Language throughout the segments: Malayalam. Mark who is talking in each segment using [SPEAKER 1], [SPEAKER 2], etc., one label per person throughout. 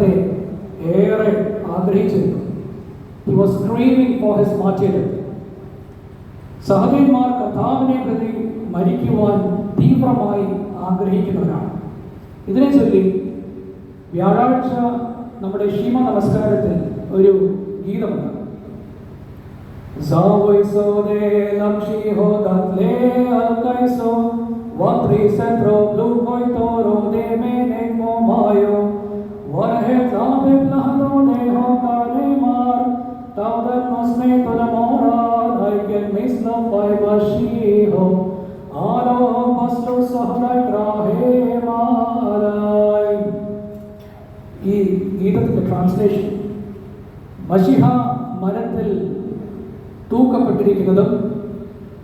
[SPEAKER 1] മരണത്തെ ഏറെ ആഗ്രഹിച്ചിരുന്നു he was craving for his material സഹോദരന്മാർ കർത്താവിനെ പ്രതി മരിക്കുവാൻ തീവ്രമായി ആഗ്രഹിക്കുന്നവരാണ് ഇതിനെ ചൊല്ലി വ്യാഴാഴ്ച നമ്മുടെ ക്ഷീമ നമസ്കാരത്തിൽ ഒരു ഗീതമുണ്ട് Zawojso de lamshi ho datle alkaiso Vatri setro blugoi toro de mene mo वहे Neymar, Tavdan Masne Tulamora, I can miss no fiber she ho. Aro Pastor Sahara Grahe Marai. Even the translation Mashiha Maratil தூக்கப்பட்டிருக்கிறதும்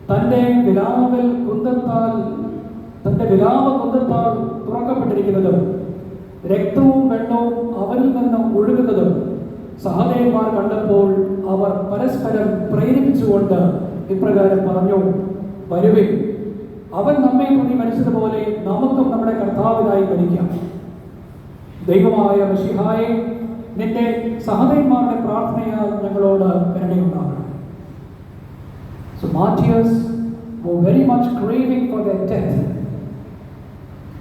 [SPEAKER 1] தன்னை விழாவில் குந்தத்தால் தன்னை விழாவ குந்தத்தால் துறக்கப்பட்டிருக்கிறதும் രക്തവും വെള്ളവും അവരിൽ നിന്ന് ഒഴുകുന്നതും സഹദേവന്മാർ കണ്ടപ്പോൾ അവർ പരസ്പരം പ്രേരിപ്പിച്ചുകൊണ്ട് ഇപ്രകാരം പറഞ്ഞു വരുവിൻ അവൻ നമ്മെ പ്രതി മരിച്ചതുപോലെ നമുക്കും നമ്മുടെ കർത്താവിനായി മരിക്കാം ദൈവമായ മഷിഹായെ നിന്റെ സഹദേവന്മാരുടെ പ്രാർത്ഥനയാൽ ഞങ്ങളോട് കരുണയുണ്ടാകണം so Matthias very much craving for the death.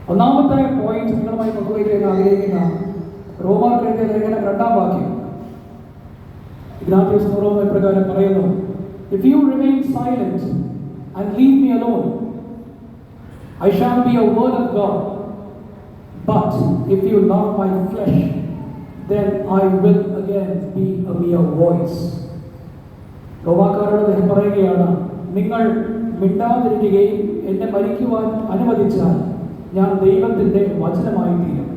[SPEAKER 1] ഒന്നാമത്തെ പോയിന്റ് നിങ്ങളുമായി പങ്കുവയ്ക്കാൻ ആഗ്രഹിക്കുന്ന റോമാർക്ക് എഴുതിയ ലേഖനം രണ്ടാം വാക്യം ഇഗ്നാത്യസ് റോമ പ്രകാരം പറയുന്നു if you remain silent and leave me alone I shall be a word of God But if you love my flesh, then I will again be a mere voice. റോമാക്കാരോട് അദ്ദേഹം പറയുകയാണ് നിങ്ങൾ മിണ്ടാതിരിക്കുകയും എന്നെ മരിക്കുവാൻ അനുവദിച്ചാൽ ഞാൻ ദൈവത്തിൻ്റെ വചനമായി തീരും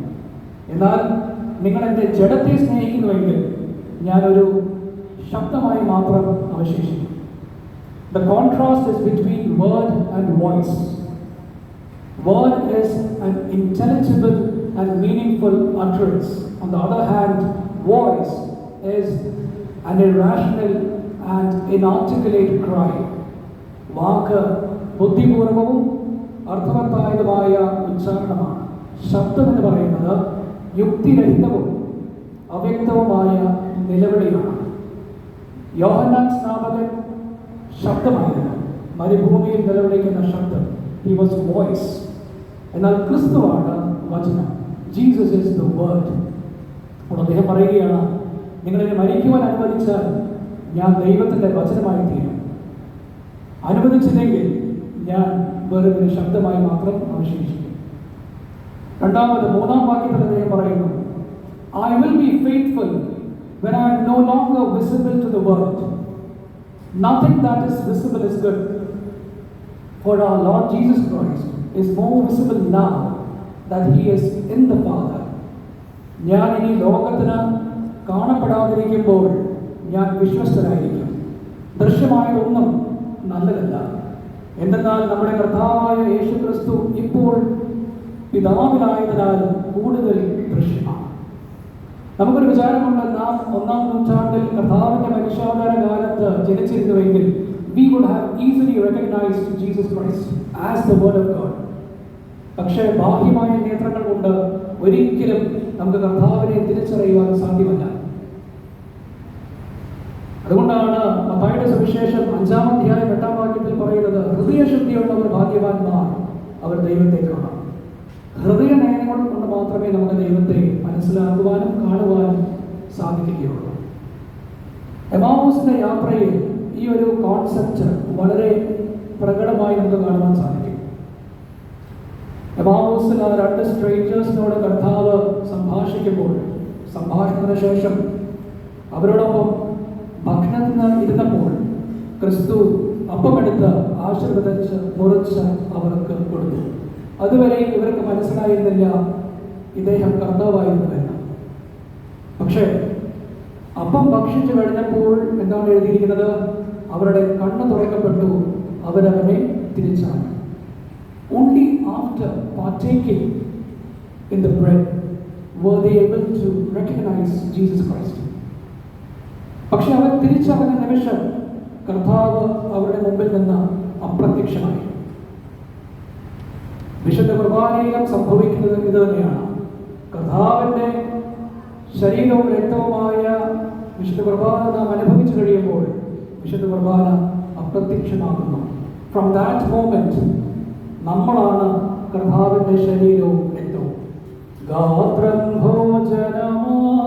[SPEAKER 1] എന്നാൽ നിങ്ങൾ എൻ്റെ ജഡത്തെ സ്നേഹിക്കുന്നുവെങ്കിൽ ഞാനൊരു ശബ്ദമായി മാത്രം അവശേഷിക്കും the contrast is between word and voice Word is an intelligible and meaningful utterance. On the other hand, voice is an irrational and inarticulate cry. വാക്ക് ബുദ്ധിപൂർവവും അർത്ഥവത്തായതുമായ ഉച്ചാരണമാണ്. ശബ്ദം എന്ന് പറയുന്നത് യുക്തിരഹിതവും അവ്യക്തവുമായ നിലവിളിയാണ്. യോഹന്നാൻ സ്നാപകൻ ശബ്ദമായിരുന്നു. മരുഭൂമിയിൽ നിലവിളിക്കുന്ന ശബ്ദം. ഹി വാസ് വോയിസ് എന്നാൽ ക്രിസ്തുവാണ് വചനം. ജീസസ് ഇസ് ദ വേർഡ് അപ്പോൾ അദ്ദേഹം പറയുകയാണ് നിങ്ങളെ മരിക്കുവാൻ അനുവദിച്ചാൽ ഞാൻ ദൈവത്തിന്റെ വചനമായി തീരും അനുവദിച്ചില്ലെങ്കിൽ ഞാൻ വെറും ഒരു ശബ്ദമായി മാത്രം അവശേഷിക്കും രണ്ടാമത് മൂന്നാം വാക്യത്തിൽ അദ്ദേഹം പറയുന്നു I will be faithful when I am no longer visible to the world. Nothing that is visible is good. For our Lord Jesus Christ is more visible now that He is in the Father. ഞാൻ ഇനി ലോകത്തിന് കാണപ്പെടാതിരിക്കുമ്പോൾ ഞാൻ വിശ്വസ്തനായിരിക്കും ദൃശ്യമായതൊന്നും നല്ലതല്ല എന്തെന്നാൽ നമ്മുടെ കർത്താവായ യേശു ക്രിസ്തു ഇപ്പോൾ പിതാവിലായതിനാൽ കൂടുതൽ ദൃശ്യമാണ്. നമുക്കൊരു വിചാരമുണ്ട് നാം ഒന്നാം നൂറ്റാണ്ടിൽ കർത്താവിന്റെ മനുഷ്യാവതാര കാലത്ത് ജനിച്ചിരുന്നുവെങ്കിൽ we would have easily recognise Jesus Christ as the word of God പക്ഷേ ബാഹ്യമായ നേത്രങ്ങൾ കൊണ്ട് ഒരിക്കലും നമുക്ക് കർത്താവിനെ തിരിച്ചറിയുവാൻ സാധ്യമല്ല. അതുകൊണ്ടാണ് അപ്പായുടെ സുവിശേഷം അഞ്ചാം അധ്യായം എട്ടാം വാക്യത്തിൽ പറയുന്നത് ഹൃദയശുദ്ധിയുള്ളവർ ഭാഗ്യവാന്മാർ. അവർ ദൈവത്തെ കാണാം ഹൃദയ നയനങ്ങൾ കൊണ്ട് മാത്രമേ നമുക്ക് ദൈവത്തെ മനസ്സിലാക്കുവാനും കാണുവാനും സാധിക്കുകയുള്ളൂ. എമാവൂസിന്റെ യാത്രയിൽ ഈ ഒരു കോൺസെപ്റ്റ് വളരെ പ്രകടമായി നമുക്ക് കാണുവാൻ സാധിക്കും. എമാവൂസിൽ ആ രണ്ട് സ്ട്രേഞ്ചേഴ്സിനോട് കർത്താവ് സംഭാഷിക്കുമ്പോൾ സംഭാഷണത്തിന് ശേഷം അവരോടൊപ്പം ഭക്ഷണത്തിന് ഇരുന്നപ്പോൾ ക്രിസ്തു അപ്പമെടുത്ത് ആശീർവദിച്ച് മുറിച്ച് അവർക്ക് കൊടുത്തു. അതുവരെ ഇവർക്ക് മനസ്സിലായിരുന്നില്ല ഇദ്ദേഹം കർത്താവായിരുന്നുവെന്ന് പക്ഷേ അപ്പം ഭക്ഷിച്ചു കഴിഞ്ഞപ്പോൾ എന്താണ് എഴുതിയിരിക്കുന്നത്? അവരുടെ കണ്ണ് തുറക്കപ്പെട്ടു അവരവനെ തിരിച്ചാണ്. Only after partaking in the bread were they able to recognize Jesus Christ. പക്ഷെ അവർ തിരിച്ചറിഞ്ഞ നിമിഷം കർത്താവ് അവരുടെ മുമ്പിൽ നിന്ന് അപ്രത്യക്ഷമായി. വിശുദ്ധ കുർബാനയിലും സംഭവിക്കുന്നത് ഇത് തന്നെയാണ്. കർത്താവിന്റെ ശരീരവും രക്തവുമായ വിശുദ്ധ കുർബാന നാം അനുഭവിച്ചു കഴിയുമ്പോൾ വിശുദ്ധ കുർബാന അപ്രത്യക്ഷമാകുന്നു. ഫ്രം ദാറ്റ് മോമെന്റ് നമ്മളാണ് കർത്താവിന്റെ ശരീരവും രക്തവും. ഗാത്രം ഭോജനമായി